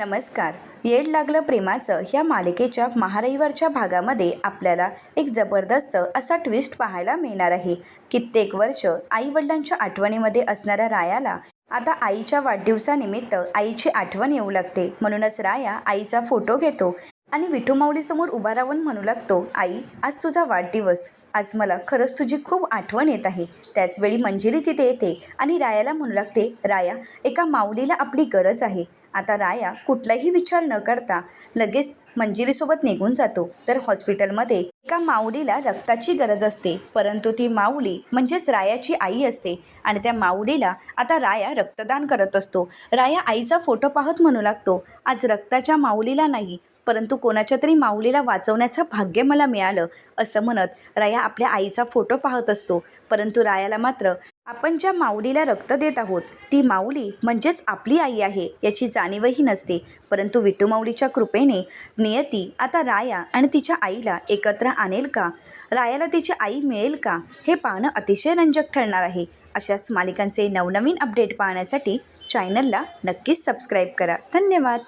नमस्कार. येड लागलं प्रेमाचं ह्या मालिकेच्या महारईवरच्या भागामध्ये आपल्याला एक जबरदस्त असा ट्विस्ट पाहायला मिळणार आहे. कित्येक वर्ष आईवडिलांच्या आठवणीमध्ये असणाऱ्या रायाला आता आईच्या वाढदिवसानिमित्त आईची आठवण येऊ लागते. म्हणूनच राया आईचा फोटो घेतो. आणि विठूमाऊलीसमोर उभा राहून म्हणू लागतो आई आज तुझा वाढदिवस. आज मला खरंच तुझी खूप आठवण येत आहे. त्याचवेळी मंजिरी तिथे येते आणि रायाला म्हणू लागते राया एका माऊलीला आपली गरज आहे. आता राया कुठलाही विचार न करता लगेच मंजिरीसोबत निघून जातो. तर हॉस्पिटलमध्ये एका माऊलीला रक्ताची गरज असते परंतु ती माऊली म्हणजेच रायाची आई असते आणि त्या माऊलीला आता राया रक्तदान करत असतो. राया आईचा फोटो पाहत म्हणू लागतो आज रक्ताच्या माऊलीला नाही परंतु कोणाच्या तरी माऊलीला वाचवण्याचं भाग्य मला मिळालं असं म्हणत राया आपल्या आईचा फोटो पाहत असतो. परंतु रायाला मात्र आपण ज्या माऊलीला रक्त देत आहोत ती माऊली म्हणजेच आपली आई आहे याची जाणीवही नसते. परंतु विटू माऊलीच्या कृपेने नियती आता राया आणि तिच्या आईला एकत्र आणेल का? रायाला तिची आई मिळेल का? हे पाहणं अतिशय रंजक ठरणार आहे. अशाच मालिकांचे नवनवीन अपडेट पाहण्यासाठी चॅनलला नक्कीच सबस्क्राईब करा. धन्यवाद!